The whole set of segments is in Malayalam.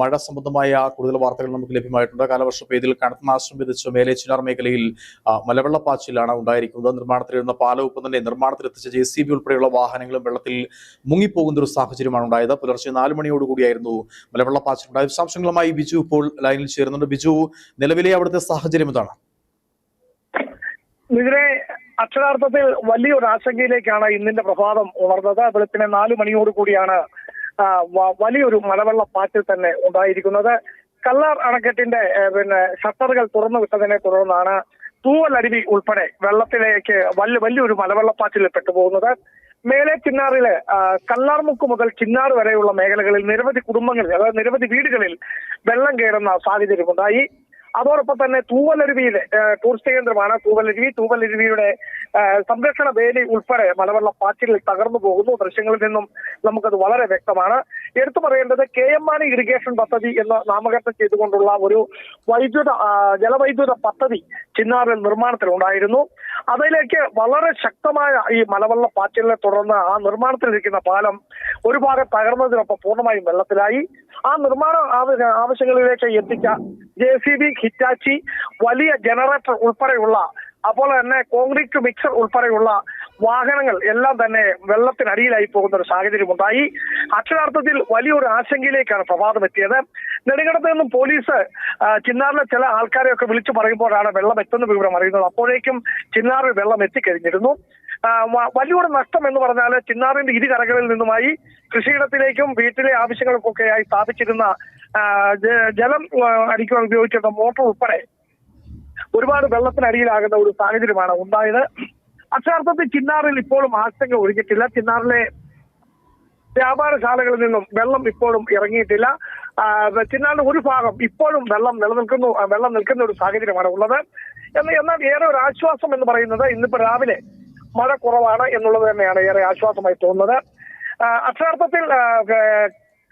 മഴ സംബന്ധമായ കൂടുതൽ വാർത്തകൾ നമുക്ക് ലഭ്യമായിട്ടുണ്ട്. കാലവർഷ പെയ്തിൽ കനത്ത നാശം വിധിച്ച ചിനാർ മേഖലയിൽ മലവെള്ളപ്പാച്ചിലാണ് ഉണ്ടായിരിക്കുന്നത്. നിർമ്മാണത്തിലിരുന്ന പാലവുപ്പ് തന്നെ നിർമ്മാണത്തിലെത്തിച്ച ജെ സി ബി ഉൾപ്പെടെയുള്ള വാഹനങ്ങളും വെള്ളത്തിൽ മുങ്ങിപ്പോകുന്ന ഒരു സാഹചര്യമാണ് ഉണ്ടായത്. പുലർച്ചെ നാല് മണിയോടുകൂടിയായിരുന്നു മലവെള്ളപ്പാച്ചിൽ ഉണ്ടായത് വിശദാംശങ്ങളുമായി ബിജു ഇപ്പോൾ ലൈനിൽ ചേരുന്നുണ്ട്. ബിജു നിലവിലെ അവിടുത്തെ സാഹചര്യം ഇതിനെ അക്ഷരാർത്ഥത്തിൽ വലിയൊരു ആശങ്കയിലേക്കാണ് ഇന്നിന്റെ പ്രഭാതം ഉണർന്നത്. വെളുപ്പിനെ നാലു മണിയോട് കൂടിയാണ് വലിയൊരു മലവെള്ളപ്പാച്ചിൽ തന്നെ ഉണ്ടായിരിക്കുന്നത്. കല്ലാർ അണക്കെട്ടിന്റെ പിന്നെ ഷട്ടറുകൾ തുറന്നു വിട്ടതിനെ തുടർന്നാണ് തൂവലരുവി ഉൾപ്പെടെ വെള്ളത്തിലേക്ക് വലിയ വലിയൊരു മലവെള്ളപ്പാച്ചിൽ പെട്ടുപോകുന്നത് മേലെ ചിന്നാറിൽ കല്ലാർമുക്ക് മുതൽ ചിന്നാർ വരെയുള്ള മേഖലകളിൽ നിരവധി കുടുംബങ്ങളിൽ അതായത് നിരവധി വീടുകളിൽ വെള്ളം കയറുന്ന സാഹചര്യമുണ്ടായി. അതോടൊപ്പം തന്നെ തൂവലരുവിയിലെ ടൂറിസ്റ്റ് കേന്ദ്രമാണ് തൂവലരുവി. തൂവലരുവിയുടെ സംരക്ഷണ വേലി ഉൾപ്പെടെ മലവെള്ള പാച്ചിലിൽ തകർന്നു പോകുന്നു. ദൃശ്യങ്ങളിൽ നിന്നും നമുക്കത് വളരെ വ്യക്തമാണ്. എടുത്തു പറയേണ്ടത് കെ എം മാണി ഇറിഗേഷൻ പദ്ധതി എന്ന് നാമകരണം ചെയ്തുകൊണ്ടുള്ള ഒരു വൈദ്യുത ജലവൈദ്യുത പദ്ധതി ചിന്നാറിൽ നിർമ്മാണത്തിലുണ്ടായിരുന്നു. അതിലേക്ക് വളരെ ശക്തമായ ഈ മലവെള്ള പാച്ചിലിനെ തുടർന്ന് ആ നിർമ്മാണത്തിലിരിക്കുന്ന പാലം ഒരു ഭാഗം തകർന്നതിനൊപ്പം പൂർണമായും വെള്ളത്തിലായി. ആ നിർമ്മാണ ആവ- ആവശ്യങ്ങളിലേക്ക് എത്തിച്ച ജെ സി ബി ഹിറ്റാച്ചി വലിയ ജനറേറ്റർ ഉൾപ്പെടെയുള്ള അതുപോലെ തന്നെ കോൺക്രീറ്റ് മിക്സർ ഉൾപ്പെടെയുള്ള വാഹനങ്ങൾ എല്ലാം തന്നെ വെള്ളത്തിനടിയിലായി പോകുന്ന ഒരു സാഹചര്യം ഉണ്ടായി അക്ഷരാർത്ഥത്തിൽ വലിയൊരു ആശങ്കയിലേക്കാണ് പ്രഭാതം എത്തിയത്. നെടുങ്കടത്ത് നിന്നും പോലീസ് ചിന്നാറിലെ ചില ആൾക്കാരെയൊക്കെ വിളിച്ചു പറയുമ്പോഴാണ് വെള്ളം എത്തുന്ന വിവരം അറിയുന്നത്. അപ്പോഴേക്കും ചിന്നാറിൽ വെള്ളം എത്തിക്കഴിഞ്ഞിരുന്നു. വലിയൊരു നഷ്ടം എന്ന് പറഞ്ഞാൽ ചിന്നാറിന്റെ ഇരുകരകളിൽ നിന്നുമായി കൃഷിയിടത്തിലേക്കും വീട്ടിലെ ആവശ്യങ്ങൾക്കൊക്കെയായി സ്ഥാപിച്ചിരുന്ന ജലം അടിക്കുവാൻ ഉപയോഗിച്ചിരുന്ന മോട്ടോർ ഉൾപ്പെടെ ഒരുപാട് വെള്ളത്തിനടിയിലാകുന്ന ഒരു സാഹചര്യമാണ് ഉണ്ടായത്. അക്ഷാർത്ഥത്തിൽ ചിന്നാറിൽ ഇപ്പോഴും ആശങ്ക ഒഴിഞ്ഞിട്ടില്ല ചിന്നാറിലെ വ്യാപാരശാലകളിൽ നിന്നും വെള്ളം ഇപ്പോഴും ഇറങ്ങിയിട്ടില്ല. ചിന്നാറിന്റെ ഒരു ഭാഗം ഇപ്പോഴും വെള്ളം നിലനിൽക്കുന്നു വെള്ളം നിൽക്കുന്ന ഒരു സാഹചര്യമാണ് ഉള്ളത്. എന്നാൽ എന്നാൽ ഏറെ ഒരു ആശ്വാസം എന്ന് പറയുന്നത് ഇന്നിപ്പോ രാവിലെ മഴ കുറവാണ് എന്നുള്ളത് തന്നെയാണ് ഏറെ ആശ്വാസമായി തോന്നുന്നത്. അക്ഷാർത്ഥത്തിൽ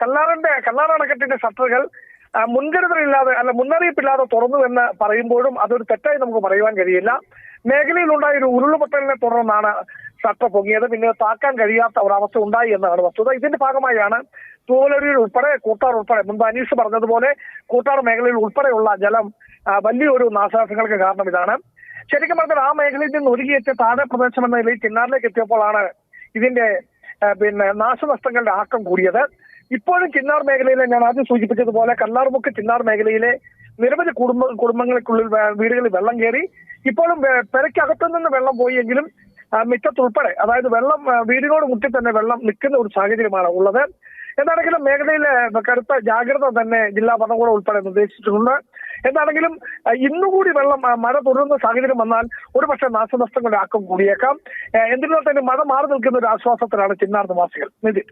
കല്ലാറിന്റെ കല്ലാർ അണക്കെട്ടിന്റെ ഷട്ടറുകൾ മുൻകരുതലില്ലാതെ അല്ല മുന്നറിയിപ്പില്ലാതെ തുറന്നു എന്ന് പറയുമ്പോഴും അതൊരു തെറ്റായി നമുക്ക് പറയുവാൻ കഴിയില്ല. മേഖലയിലുണ്ടായ ഒരു ഉരുളുപൊട്ടലിനെ തുടർന്നാണ് ഷട്ടർ പൊങ്ങിയത്. പിന്നെ താക്കാൻ കഴിയാത്ത ഒരവസ്ഥ ഉണ്ടായി എന്നാണ് വസ്തുത. ഇതിന്റെ ഭാഗമായാണ് തൂവലരിയിൽ ഉൾപ്പെടെ കൂട്ടാർ ഉൾപ്പെടെ മുൻപ് അനീഷ് പറഞ്ഞതുപോലെ കൂട്ടാർ മേഖലയിൽ ഉൾപ്പെടെയുള്ള ജലം വലിയൊരു നാശനഷ്ടങ്ങൾക്ക് കാരണം ഇതാണ്. ശരിക്കും പറഞ്ഞാൽ ആ മേഖലയിൽ നിന്ന് ഒഴുകിയെത്തിയ താഴെ പ്രദേശം എന്ന നിലയിൽ ചിന്നാറിലേക്ക് എത്തിയപ്പോഴാണ് ഇതിന്റെ പിന്നെ നാശനഷ്ടങ്ങളുടെ ആക്കം കൂടിയത്. ഇപ്പോഴും ചിന്നാർ മേഖലയിലെ ഞാൻ ആദ്യം സൂചിപ്പിച്ചതുപോലെ കല്ലാർമുക്ക് ചിന്നാർ മേഖലയിലെ നിരവധി കുടുംബ കുടുംബങ്ങൾക്കുള്ളിൽ വീടുകളിൽ വെള്ളം കയറി. ഇപ്പോഴും പെരയ്ക്കകത്തു നിന്ന് വെള്ളം പോയെങ്കിലും മിറ്റത്തുൾപ്പെടെ അതായത് വെള്ളം വീടിനോട് മുട്ടി തന്നെ വെള്ളം നിൽക്കുന്ന ഒരു സാഹചര്യമാണ് ഉള്ളത്. എന്താണെങ്കിലും മേഖലയിലെ കടുത്ത ജാഗ്രത തന്നെ ജില്ലാ ഭരണകൂടം ഉൾപ്പെടെ നിർദ്ദേശിച്ചിട്ടുണ്ട്. എന്താണെങ്കിലും ഇന്നുകൂടി വെള്ളം മഴ തുടരുന്ന സാഹചര്യം വന്നാൽ ഒരുപക്ഷെ നാശനഷ്ടങ്ങളുടെ ആക്കം കൂടിയേക്കാം. എന്നിരുന്നാൽ തന്നെ മഴ മാറി നിൽക്കുന്ന ഒരു ആശ്വാസത്തിലാണ് ചിന്നാർ നിവാസികൾ. നിതിൻ.